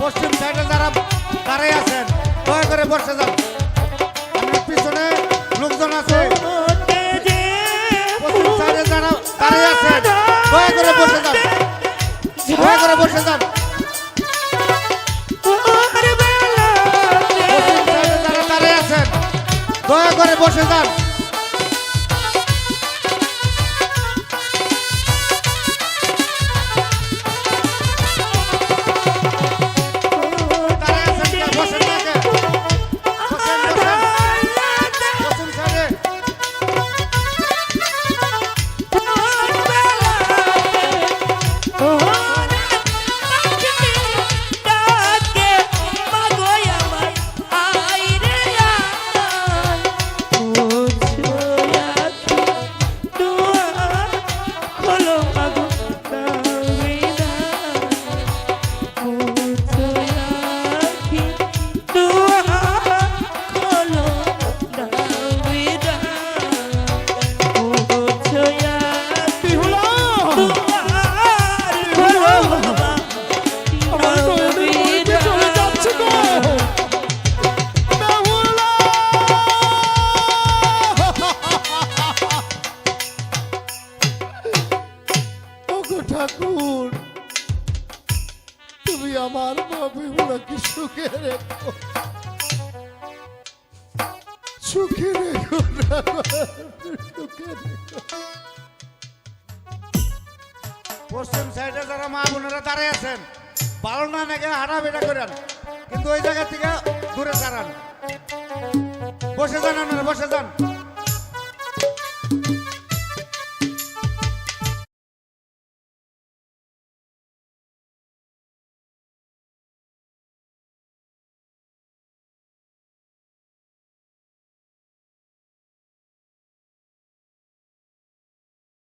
পশ্চিম সাইডে যারা দাঁড়িয়ে আছেন দয়া করে বসে যান। পিছনে লোকজন আছে। আছেন দয়া করে বসে যান। দয়া করে বসে যান। দয়া করে বসে যান। ঠাকুর, তুমি আমার বাবিগুলোকে সুখে রেখো। সুখে রেখো সুখে রেখো। পশ্চিম সাইডে যারা মা বোনেরা দাঁড়িয়ে আছেন ভালো না নাকি হাঁটা বেটা করেন, কিন্তু ওই জায়গা থেকে দূরে দাঁড়ান। বসে যান আপনারা, বসে যান।